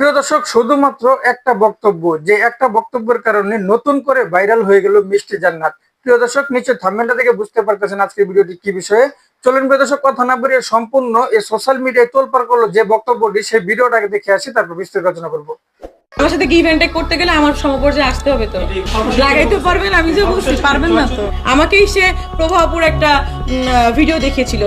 প্রিয় দর্শক, শুধুমাত্র একটা বক্তব্য, যে একটা বক্তব্যের কারণে নতুন করে ভাইরাল হয়ে গেল মিষ্টি জান্নাত। প্রিয় দর্শক নিচে থাম্বেলটা থেকে বুঝতে পারতেছেন আজকের ভিডিওটি কি বিষয়ে। চলেন প্রিয় দর্শক, কথা না বেরিয়ে সম্পূর্ণ এই সোশ্যাল মিডিয়ায় তোলপার করল যে বক্তব্যটি, সেই ভিডিওটাকে দেখে আসি, তারপর বিস্তারিত আলোচনা করব। আমার সাথে টেক করতে গেলে আমার সমপর্যায়ে আসতে হবে তো? লাগাইতে পারবেন? আমি যে বুঝতে পারবেন না তো? আমাকেই সে প্রভাবপুর একটা ভিডিও দেখিয়েছিল।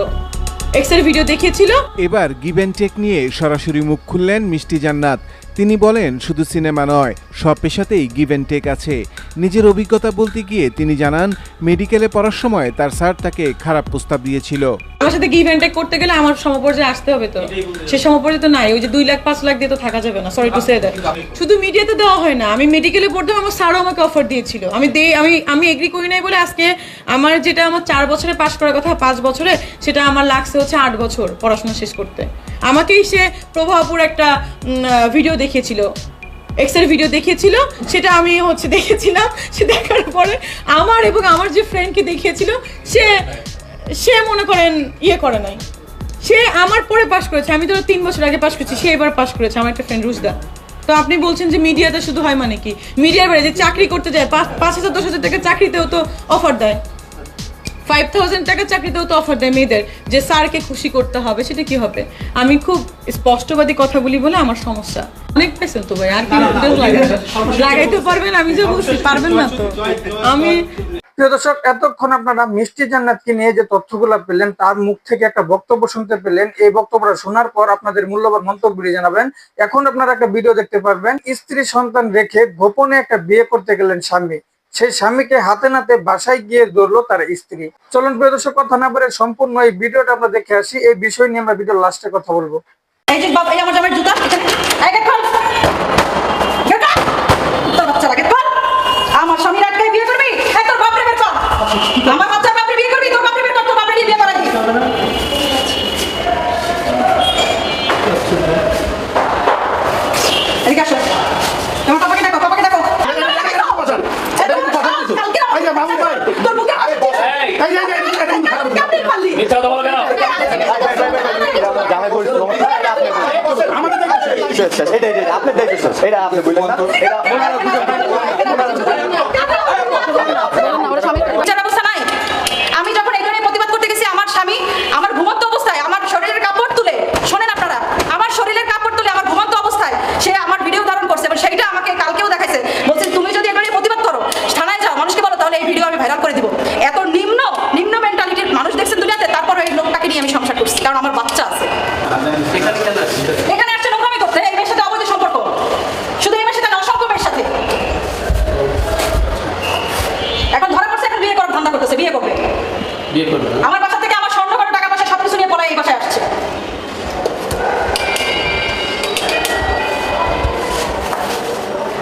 এক্সের ভিডিও দেখিয়েছিল। এবার গিভেন টেক নিয়ে সরাসরি মুখ খুললেন মিষ্টি জান্নাত। তিনি বলেন শুধু সিনেমা নয় সব পেশাতেই গিভেন টেক আছে। নিজের অভিজ্ঞতা বলতে গিয়ে তিনি জানান মেডিকেলে পড়ার সময় তার স্যার তাকে খারাপ প্রস্তাব দিয়েছিল। আমার সাথে গিভ অ্যান্ড টেক করতে গেলে আমার সমপর্যায়ে আসতে হবে তো। সে সমপর্যায়ে তো নাই ওই যে দুই লাখ পাঁচ লাখ দিয়ে তো থাকা যাবে না সরি টু সে দ্যাট শুধু মিডিয়াতে দেওয়া হয় না আমি মেডিকেলে পড়তাম আমার স্যারও আমাকে অফার দিয়েছিল। আমি দে আমি আমি এগ্রি করি নাই বলে আজকে আমার যেটা আমার চার বছরে পাশ করার কথা পাঁচ বছরে সেটা আমার লাগছে হচ্ছে আট বছর পড়াশোনা শেষ করতে। আমাকেই সে প্রভাবপুর একটা ভিডিও দেখিয়েছিল। এক্সের ভিডিও দেখিয়েছিল, সেটা আমি হচ্ছে দেখেছিলাম, সে দেখার পরে আমার এবং আমার যে ফ্রেন্ডকে দেখিয়েছিল, সে সে মনে করেন ইয়ে করে নাই। সে আমার পরে পাশ করেছে, আমি তো তিন বছর আগে পাশ করেছি, সে এবার পাশ করেছে, আমার একটা ফ্রেন্ড রুজদা। তো আপনি বলছেন যে মিডিয়াতে শুধু হয় মানে কি? মিডিয়ার বাইরে যে চাকরি করতে যায়, পাঁচ হাজার, দশ হাজার টাকা চাকরিতেও তো অফার দেয়। ফাইভ থাউজেন্ড টাকা চাকরিতেও তো অফার দেয় মেয়েদের যে স্যারকে খুশি করতে হবে সেটা কি হবে? আমি খুব স্পষ্টবাদী কথা বলি বলে আমার সমস্যা। অনেক পেছেন তো ভাই আর কি লাগাইতে পারবেন আমি যে পারবেন না তো। আমি প্রিয় দর্শক এতক্ষণ আপনারা মিষ্টি জান্নাতকে নিয়ে যে তথ্যগুলো পেলেন তার মুখ থেকে একটা বক্তব্য শুনতে পেলেন। এই বক্তব্যটা শোনার পর আপনাদের মূল্যবান মন্তব্য জানাবেন। এখন আপনারা একটা ভিডিও দেখতে পারবেন। স্ত্রী সন্তান রেখে গোপনে একটা বিয়ে করতে গেলেন স্বামী। সেই স্বামীকে হাতে নাতে বাসায় গিয়ে ধরলো তার স্ত্রী। চলুন প্রিয় দর্শক, কথা না বলে সম্পূর্ণ এই ভিডিওটা আমরা দেখে আসি। এই বিষয় নিয়ে আমরা ভিডিও লাস্টে কথা বলব। আমার স্বামীর আটকে বিয়ে করবি? তোর বাপরে বের আমার বাচ্চার বাপরে বিয়ে করবি তোর বাপরে বের কর তোর বাপরে নিয়ে বিয়ে করাবি এদিকে আসো তোমার পাপাকে ডাকো পাপাকে ডাকো এই তোর কালকে তোর বুকে কামড়ে পারলি মিথ্যা কথা বলো কেন আমি যখন এখানে প্রতিবাদ করতে গেছি, আমার স্বামী আমার ঘুমন্ত অবস্থায় আমার শরীরের কাপড় তুলে, শোনেন আপনারা, আমার শরীরের কাপড় তুলে আমার ঘুমন্ত অবস্থায় সে আমার ভিডিও ধারণ করছে এবং সেইটা আমাকে কালকেও দেখাইছে। বলছে, তুমি যদি এখানে প্রতিবাদ করো, থানায় যাও, মানুষকে বলো, তাহলে এই ভিডিও আমি ভাইরাল করে দিব। এত নিম্ন নিম্ন মেন্টালিটির মানুষ দেখছেন দুনিয়াতে, তারপর এই লোকটাকে নিয়ে আমি সংসার করছি, কারণ আমার বাচ্চা আছে। বিয়ে করবে আমার বাসা থেকে আমার স্বর্ণ টাকা পয়সা সব কিছু নিয়ে পড়ায় এই বাসায় আসছে।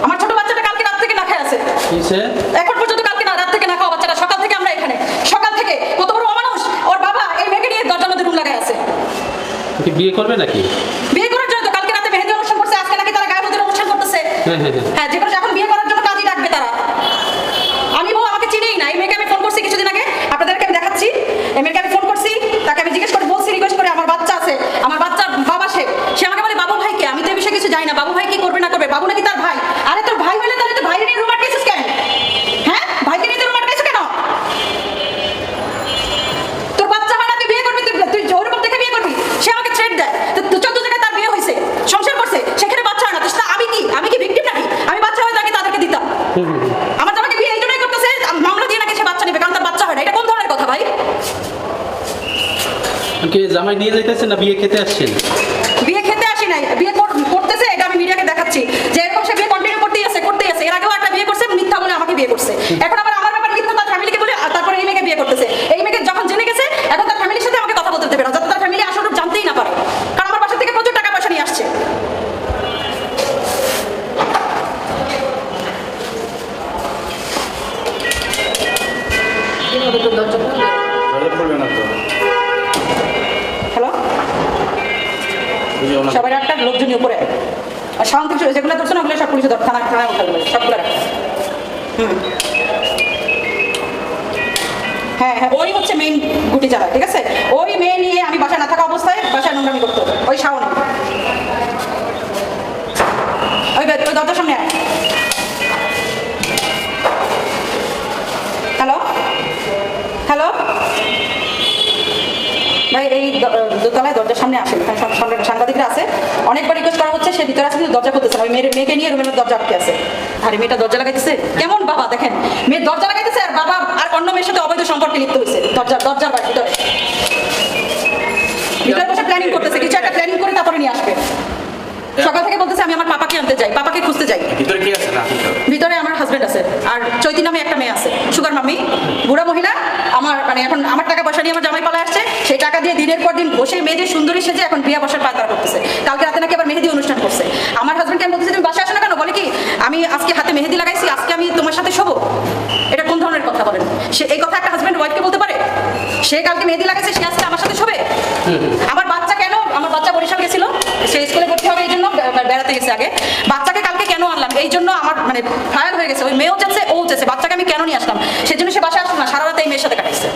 আমার ছোট বাচ্চাটা কালকে রাত থেকে না খায় আছে। কিসে? এখন পর্যন্ত কালকে না রাত থেকে না খাওয়া বাচ্চাটা সকাল থেকে আমরা এখানে। সকাল থেকে কত বড় অমানুষ ওর বাবা এই মেয়েকে নিয়ে দরজার মধ্যে রুম লাগায় আছে। কি বিয়ে করবে নাকি? বিয়ে করার জন্য তো কালকে রাতে মেহেদি অনুষ্ঠান করছে আজকে নাকি তারা গায়ে হলুদের অনুষ্ঠান করতেছে। হ্যাঁ হ্যাঁ। হ্যাঁ হ্যাঁ যেগুলো এখন বিয়ে করার জন্য কাজই রাখবে তারা আমি বউ আমাকে চিনেই না এই মেয়েকে আমি ফোন করছি কিছুদিন আগে আপনাদেরকে আমি দেখাচ্ছি এই মেয়েকে আমি ফোন করছি তাকে আমি জিজ্ঞেস করে বলছি রিকোয়েস্ট করে আমার বাচ্চা আছে আমার বাচ্চার বাবা সে সে আমাকে বলে বাবু ভাইকে আমি তো এই বিষয়ে কিছু জানি না বাবু ভাই কি করবে না করবে বাবু নাকি তার ভাই আরে তোর ভাই হলে তাহলে তো ভাইকে নিয়ে রুম আটকেছিস কেন হ্যাঁ ভাইকে নিয়ে রুম আটকেছিস কেন তোর বাচ্চা হয় না তুই বিয়ে করবি তুই তুই ওরকম দেখে বিয়ে করবি সে আমাকে থ্রেট দেয় তো তো চোদ্দ জায়গায় তার বিয়ে হয়েছে সংসার করছে সেখানে বাচ্চা হয় না তো সেটা আমি কি আমি কি ভিকটিম নাকি আমি বাচ্চা হয়ে তাকে তাদেরকে দিতাম আমার জামাকে বিয়ে এই জন্যই করতেছে মামলা দিয়ে নাকি সে বাচ্চা নেবে কারণ তার বাচ্চা হয় না এটা কোন ধরনের কথা ভাই কি জামাই নিয়ে যাইতেছেন না বিয়ে খেতে আসছেন বিয়ে খেতে আসি নাই। বিয়ে কর- করতেছে, এটা আমি মিডিয়াকে দেখাচ্ছি। যে এরকম সে বিয়ে কন্টিনিউ করতেই আছে করতেই আছে। এর আগেও একটা বিয়ে করছে, মিথ্যা বলে আমাকে বিয়ে করছে। এখন সবাই একটা লোকজনই উপরে। আর শান্তি যেগুলো ধরছো না, ওগুলো সব পুলিশে ধর থানা থানায় সবগুলো হ্যাঁ হ্যাঁ ওই হচ্ছে মেইন গুটি চালা ঠিক আছে? ওই মেয়ে নিয়ে আমি বাসায় না থাকা অবস্থায় বাসায় নোংরামি করতো ওই শাওন। ওই দরজার সামনে। হ্যালো? হ্যালো? ভাই, এই দোতলায় দরজার সামনে আসেন সাংবাদিকরা আছে। অনেকবার রিকোয়েস্ট করা হচ্ছে সে ভিতরে আছে কিন্তু দরজা করতেছে না। ওই মেয়ের মেয়েকে নিয়ে রুমের দরজা আটকে আছে। আরে মেয়েটা দরজা লাগাইতেছে? কেমন বাবা দেখেন। মেয়ে দরজা লাগাইতেছে আর বাবা আর অন্য মেয়ের সাথে অবৈধ সম্পর্কে লিপ্ত হয়েছে দরজা দরজার ভিতরে। ভিতরে বসে প্ল্যানিং করতেছে কিছু একটা প্ল্যানিং করে তারপরে নিয়ে আসবে। সকাল থেকে বলতেছে আমি আমার পাপাকে আনতে যাই পাপাকে খুঁজতে যাই। ভিতরে কে আছে না? ভিতরে আমার হাজবেন্ড আছে। আর চৈতি নামে একটা মেয়ে আছে। সুগার মাম্মি বুড়া মহিলা আমার মানে এখন আমার পয়সা নিয়ে আমার জামাই পালা আসছে, সেই টাকা দিয়ে দিনের পর দিন বসে মেয়েদের সুন্দরী সেজে এখন বিয়ে বসার পায়তারা করতেছে। কালকে রাতে নাকি আবার মেহেদি অনুষ্ঠান করছে। আমার হাজবেন্ডকে আমি বলতেছি, তুমি বাসায় আসো না কেন? বলে কি, আমি আজকে হাতে মেহেদি লাগাইছি, আজকে আমি তোমার সাথে শোবো। এটা কোন ধরনের কথা বলেন? সে এই কথা একটা হাজবেন্ড ওয়াইফকে বলতে পারে? সে কালকে মেহেদি লাগাইছে, সে আজকে আমার সাথে শোবে? আমার বাচ্চা কেন, আমার বাচ্চা বরিশাল গেছিল, সে স্কুলে ভর্তি হবে, এই জন্য বেড়াতে গেছে আগে। বাচ্চাকে কালকে কেন আনলাম? এই জন্য আমার মানে ফায়ার হয়ে গেছে। ওই মেয়েও যাচ্ছে ও যাচ্ছে বাচ্চাকে আমি কেন নিয়ে আসলাম সেজন্য সে বাসায় আসলো না সারা রাত এই মেয়ের সাথে কাটাইছে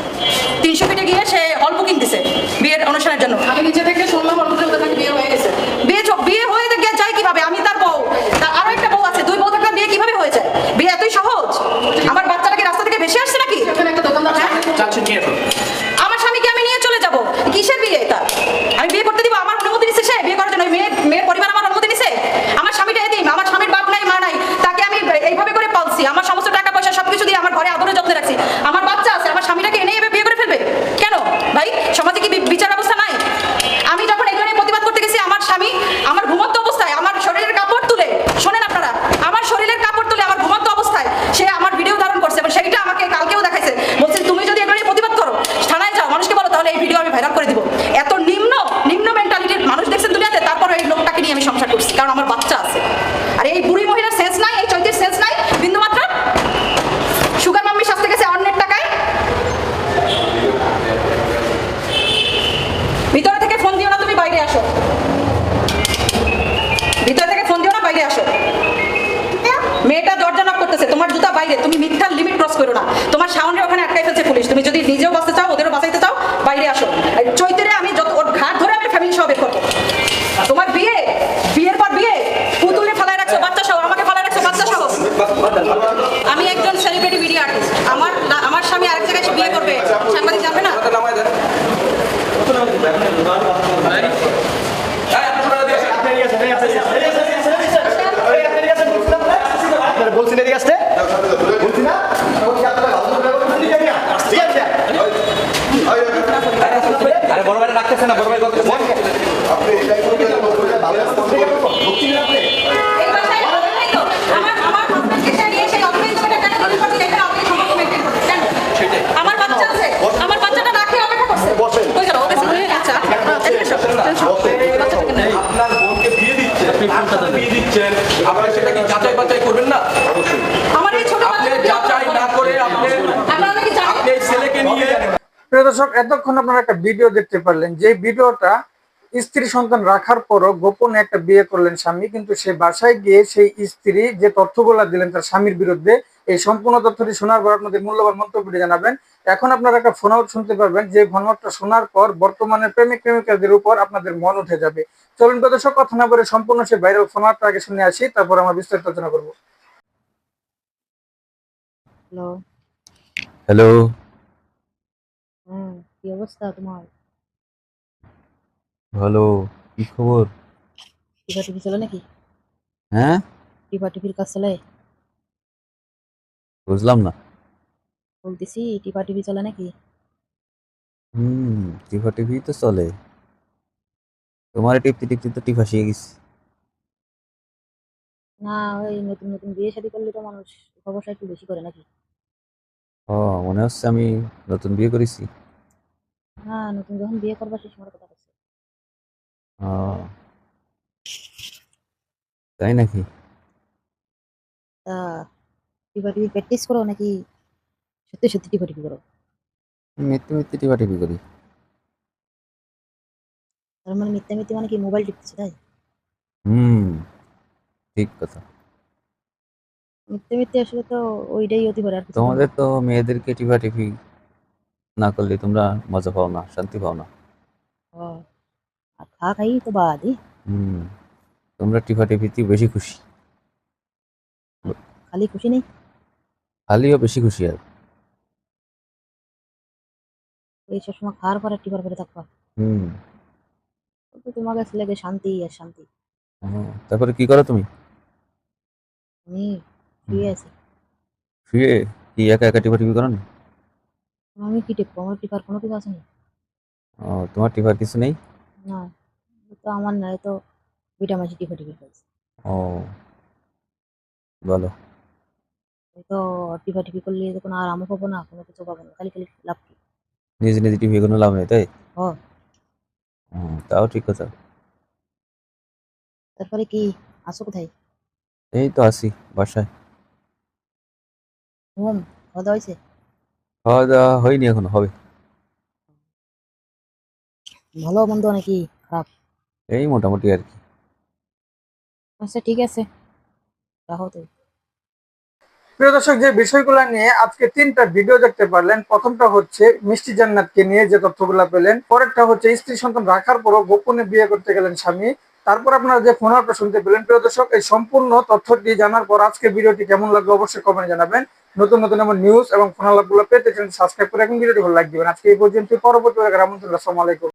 তিনশো ফিটে গিয়ে সে হল বুকিং দিছে বিয়ের অনুষ্ঠানের জন্য আমি নিজে থেকে শুনলাম অলরেডি ওদের নাকি বিয়ে হয়ে গেছে বিয়ে চ- বিয়ে হয়ে তো গিয়ে যায় কীভাবে আমি তার বউ তার আরও একটা বউ আছে দুই বউ থাকলে বিয়ে কীভাবে হয়ে যায় বিয়ে এতই সহজ আমার বাচ্চাটাকে রাস্তা থেকে ভেসে আসছে নাকি এখানে একটা দোকানদার হ্যাঁ? চাচ্ছেন কি এখন আমার স্বামীকে আমি নিয়ে চলে যাব কিসের বিয়ে এটা আমি বিয়ে করতে দিব আমার অনুমতি দিছে সে বিয়ে করার জন্য ওই মেয়ে মেয়ের পরিবার আমার অনুমতি দিছে আমার স্বামীটা এদিন আমার স্বামীর বাপ নাই মা নাই তাকে আমি এইভাবে করে পালছি আমার সমস্ত টাকা পয়সা সবকিছু দিয়ে আমার ঘরে আদরে যত্নে রাখছি আমার বাচ্চা আছে আমার স্বামীটাকে এনে এভাবে বিয়ে করে ফেলবে কেন ভাই সমাজে কি বি- বিচার ব্যবস্থা নাই আমি যখন এখানে প্রতিবাদ করতে গেছি আমার স্বামী আমার ঘুমন্ত অবস্থায় আমার শরীরের কাপড় তুলে শোনেন আপনারা আমার শরীরের কাপড় তুলে আমার ঘুমন্ত অবস্থায় সে আমার ভিডিও ধারণ করছে এবং সেইটা আমাকে কালকেও দেখাইছে বলছে তুমি যদি এগুলো নিয়ে প্রতিবাদ করো থানায় যাও মানুষকে বলো তাহলে এই ভিডিও আমি ভাইরাল করে দিব এত নিম্ন নিম্ন মেন্টালিটির মানুষ দেখছেন দুনিয়াতে তারপর এই লোকটাকে নিয়ে আমি সংসার করছি কারণ আমার বাচ্চা আছে আর এই বুড়ি মহিলার সেন্স নাই এই চৈতির সেন্স নাই বিন্দু মাত্র সুগার মাম্মি শাস্তি গেছে অন্যের টাকায় ভিতরে থেকে ফোন দিও না তুমি বাইরে আসো ভিতরে থেকে ফোন দিও না বাইরে আসো মেয়েটা দরজা নক করতেছে তোমার জুতা বাইরে, তুমি মিথ্যার লিমিট ক্রস করো না। তোমার সাউন্ডের ওখানে আটকাই ফেলছে পুলিশ। তুমি যদি নিজেও চাও চাও বাইরে আসো আর চৈতরে আমি যত ওর ঘাট ধরে আমি ফ্যামিলি সহ বের করব তোমার বিয়ে বিয়ের পর বিয়ে পুতুলে ফালায় রাখছো বাচ্চা সহ আমাকে ফালায় রাখছো বাচ্চা সহ আমি একজন সেলিব্রিটি ভিডিও আর্টিস্ট আমার আমার স্বামী আরেক জায়গায় এসে বিয়ে করবে সাংবাদিক জানবে না আপনারা বলছেন এদিকে আসতে বলছি না বলছি আপনারা ভালো করে বলছেন এদিকে নিয়ে আয়। ঠিক আছে আরে বড় ভাই রাখতেছে না বড় ভাই কথা আপনি এটাই করবেন ভালো বলছি না আপনি এই বাসায় অন্যায় তো। আমার আমার হাজবেন্ডকে সে নিয়ে সেই অপরাধ করে টাকা চুরি করতে দেখে আপনি সম্পর্ক মেনটেন করতে কেন? আমার বাচ্চা আছে আমার বাচ্চাটা না খেয়ে অপেক্ষা করছে বসেন। কই গেল ও গেছে আচ্ছা এদিকে এসো। বাচ্চাটাকে নেন। আপনার বোনকে বিয়ে দিচ্ছেন আপনার বিয়ে দিচ্ছেন আপনারা সেটা কি যাচাই বাছাই করবেন না? আমার এই ছোট আপনি যাচাই না করে আপনি আপনারা নাকি জানেন আপনি এই ছেলেকে নিয়ে প্রিয় দর্শক এতক্ষণ আপনারা একটা ভিডিও দেখতে পারলেন যে ভিডিওটা স্ত্রী সন্তান রাখার পরও গোপনে একটা বিয়ে করলেন স্বামী কিন্তু সে বাসায় গিয়ে সেই স্ত্রী যে তথ্যগুলা দিলেন তার স্বামীর বিরুদ্ধে এই সম্পূর্ণ তথ্যটি শোনার পর আপনাদের মূল্যবান মন্তব্যটি জানাবেন। এখন আপনারা একটা ফোন আউট শুনতে পারবেন যে ফোন আউটটা শোনার পর বর্তমানে প্রেমিক প্রেমিকাদের উপর আপনাদের মন উঠে যাবে। চলুন প্রিয় দর্শক কথা না বলে সম্পূর্ণ সে ভাইরাল ফোন আউটটা আগে শুনে আসি তারপর আমরা বিস্তারিত আলোচনা করব। হ্যালো হ্যালো হ্যাঁ কি অবস্থা তোমার? ভালো কি খবর? টিপা টিভি চলে নাকি? হ্যাঁ? টিপা টিভির কাজ চলে বুঝলাম না। বলতেছি টিপা টিভি চলে নাকি? হুম টিভা টিভি তো চলে। তোমার টিপতে টিপতে তো টিভা শিখে গেছি। না ওই নতুন নতুন বিয়ে শাদী করলে তো মানুষ খবরটা একটু বেশি করে নাকি? ও মনে হচ্ছে আমি নতুন বিয়ে করেছি। না নতুন যখন বিয়ে করবা সেই সময় কথা বলছে। ও তাই নাকি? তা টিপা টিভি প্র্যাকটিস করো নাকি সত্যি সত্যি টিপা টিভি করো মিথ্যে মিথ্যে টিভি করি। তার মানে মিথ্যা মিথ্যে মানে কি মোবাইল টিপতেছে তাই? হুম ঠিক কথা। মিথ্যে মিথ্যে আসলে তো ওইটাই হতে পারে আর কিছু না। তোমাদের তো মেয়েদেরকে টিভি না করলে তোমরা মজা পাও না শান্তি পাও না। ও, আর খা খাই তো বাদই। হুম তোমরা টিভা টিভিতে বেশি খুশি। খালি খুশি নেই? খালিও বেশি খুশি আর। এই সবসময় খাওয়ার পরে টিপার করে থাকবা হুম। তো তোমার কাছে লেগে শান্তি আর শান্তি। ও, তারপরে কি করো তুমি? আমি শুয়ে আছি। শুয়ে কি একা একা টিপা টিপি করো না আমি কি টিপবো? আমার টিপার কোনো কিছু আছে না? ও তোমার টিপার কিছু নেই? না তো আমার না এ তো দুইটা মাসি টিপা টিপি খাইছে। ও বলো। তো টিপা টিপি করলে তো কোনো আরামও পাবো না কোনো কিছু পাবো না খালি খালি লাভ কি? নিজে নিজে টিপি কোনো লাভ নেই তাই? ও তাও ঠিক কথা। তারপরে কি আসো কোথায়? এই তো আছি বাসায়। ঘুম খাওয়া দাওয়া হয়েছে? খাওয়া দাওয়া হয়নি এখনও হবে। ভালো মন্দ নাকি খারাপ? এই মোটামুটি আর কি। আচ্ছা ঠিক আছে। রাখো তো প্রিয় দর্শক, যে বিষয়গুলো নিয়ে আজকে তিনটা ভিডিও দেখতে পারলেন, প্রথমটা হচ্ছে মিষ্টি জান্নাতকে নিয়ে যে তথ্যগুলো পেলেন, পরেরটা হচ্ছে স্ত্রী সন্তান রাখার পরও গোপনে বিয়ে করতে গেলেন স্বামী। তারপর আপনারা যে ফোন আউটটা শুনতে পেলেন, প্রিয় দর্শক, এই সম্পূর্ণ তথ্যটি জানার পর আজকে ভিডিওটি কেমন লাগল অবশ্যই কমেন্ট জানাবেন। নতুন নতুন এমন নিউজ এবং ফোন আলাপগুলো পেতে সাবস্ক্রাইব করে এখন ভিডিওটি ভালো দিবেন আজকে এই পর্যন্ত পরবর্তী আমন্ত্রণ আসসালামু আলাইকুম।